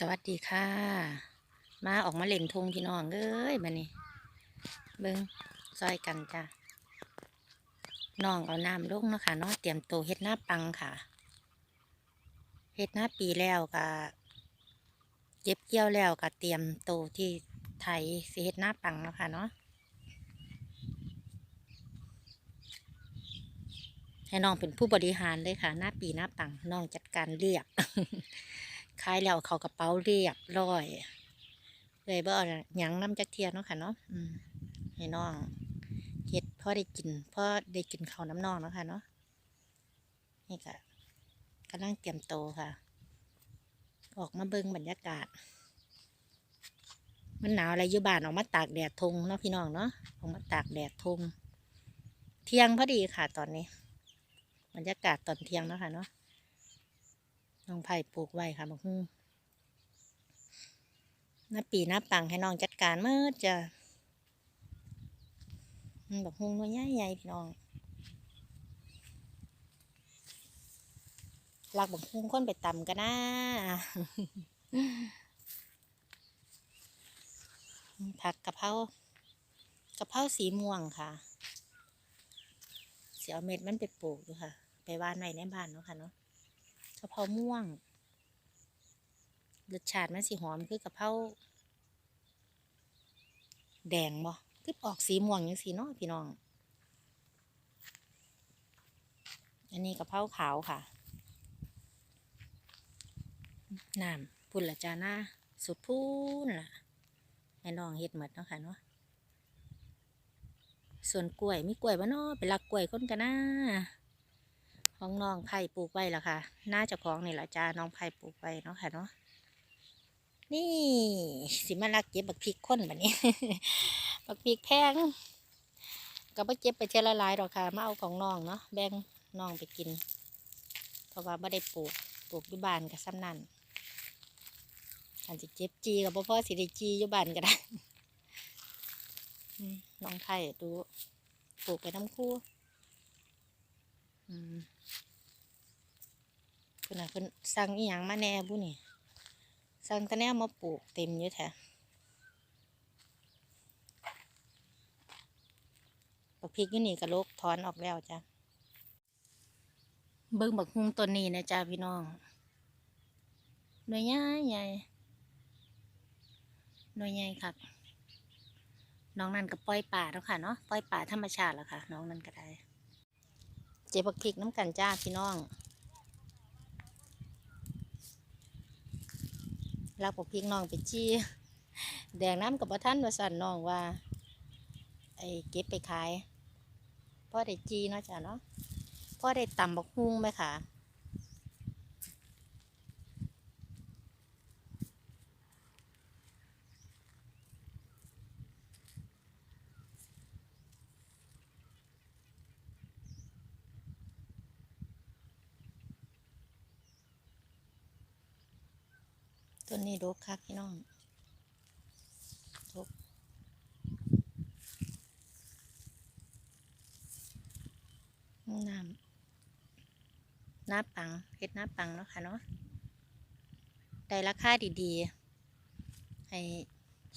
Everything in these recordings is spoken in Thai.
สวัสดีค่ะ มาออกมาเล่นทงพี่น้องเอ้ยมานี่เบิ้งซอยกันจ้ะน้องเอาน้ำลงนะคะเนาะเตรียมโตวเฮ็ดหน้าปังค่ะเฮ็ดหน้าปีแล้วก็เก็บเกี่ยวแล้วก็เตรียมโตวที่ไทยสิเฮ็ดหน้าปังเนาะค่ะเนาะให้น้องเป็นผู้บริหารเลยค่ะ หน้าปีหน้าปังน้องจัดการเรียก ขายแล้วเขากระเป๋าเรียบร้อยเลยบ่เอาหยังน้ำจักเทียนเนาะค่ะเนาะอืมให้น้องเฮ็ดพ่อได้กินพ่อได้กินข้าวน้ำนองเนาะค่ะเนาะนี่ก็กำลังเตรียมโตค่ะ ออกมาเบิ่งบรรยากาศ มันหนาวอะไรอยู่บ้านออกมาตากแดดทงเนาะพี่น้องเนาะออกมาตากแดดทงเที่ยงพอดีค่ะตอนนี้ บรรยากาศตอนเที่ยงเนาะค่ะเนาะ น้องไผ่ปลูกไว้ค่ะบักฮุ่งน้าปีน้าปังให้น้องจัดการเมื่อจะบักฮุ่งตัวใหญ่ใหญ่ๆพี่น้องลักบักฮุ่งคนไปต่ำกันนะผักกะเพรากะเพราสีม่วงค่ะ เสียเอาเม็ดมันไปปลูกอยู่ค่ะ ไปว่านไว้ในบ้านเนาะค่ะเนาะ กะเพราม่วงรสชาติมันสีหอมคือกะเพราแดงบ่คือออกสีม่วงอย่างสีเนาะพี่น้อง อันนี้กะเพราขาวค่ะน้ำพุ่นละจาหน้าสุดพูนล่ะให้น้องเฮ็ดหมดเนาะค่ะเนาะส่วนกล้วยมีกล้วยบ่เนาะไปลักกล้วยคนกันนะ ของน้องไผ่ปลูกไว้แล้วค่ะ น่าจะของนี่แหละจ้าน้องไผ่ปลูกไว้เนาะค่ะเนาะ นี่สิมาลักเก็บบักพริกข้นแบบนี้ บักพริกแพงก็บ่เก็บไปเทยละลายดอกค่ะ มาเอาของน้องเนาะ แบ่งน้องไปกิน เพราะว่าไม่ได้ปลูก ปลูกอยู่บ้านกับซ้ำนั่นอันสิเจ็บจีกับพ่อสิได้จีอยู่บ้านก็ได้น้องไผ่ดูปลูกไปน้ำคู่ เพิ่นน่ะเพิ่นสั่งอีหยังมาแน่บุนี่สั่งตะแนวมาปลูกเต็มอยู่แท้บักพริกอยู่นี่ก็ลกถอนออกแล้วจ้ะ เบิ่งบักฮุงต้นนี้นะจ้าพี่น้อง หน่วยใหญ่ใหญ่ หน่วยใหญ่คักน้องนั่นก็ปล่อยป่าแล้วค่ะเนาะ ปล่อยป่าธรรมชาติแล้วค่ะ น้องนั่นก็ได้ เจ็บผักพริกน้ำกันจ้าพี่น้อง รักผักพริกน้องไปจี้ แดงน้ำกับประท่านว่าสั่นน้องว่า ไอ้เก็บไปขายพ่อได้จีเนาะจ้าเนาะพ่อได้ตำบักฮุ้งไหมค่ะ ต้นนี้ดกคักพี่น้องดกน้ำน้าปังเฮ็ดน้าปังเนาะค่ะเนาะได้ราคาดีๆ ให้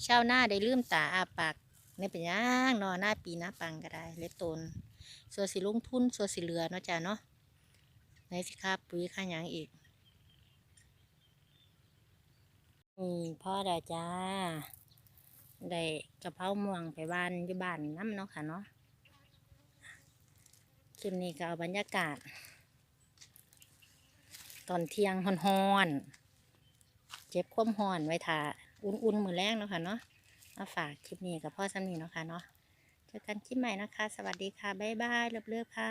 เช่าวนาได้ลืมตาอาปากนี่เป็นหยังเนาะหน้าปีหน้าปังก็ได้เล็ตนส่วนสิลงทุนส่วนสิเหลือเนาะจ้ะเนาะในสิค่าปุ๋ยค่าหยังอีก อืมพ่อได้จ้า ได้กระเพราม่วงไปบ้านอยู่บ้านน้ำเนาะค่ะเนาะคลิปนี้ก็เอาบรรยากาศ ตอนเที่ยงฮอนๆเจ็บควมฮอนไว้ทาอุ่นๆมือแรงเนาะค่ะเนาะมาฝากคลิปนี้กับพ่อสามีเนาะค่ะเนาะเจอกันคลิปใหม่นะคะ สวัสดีค่ะ บ๊ายบายเลิฟๆค่ะ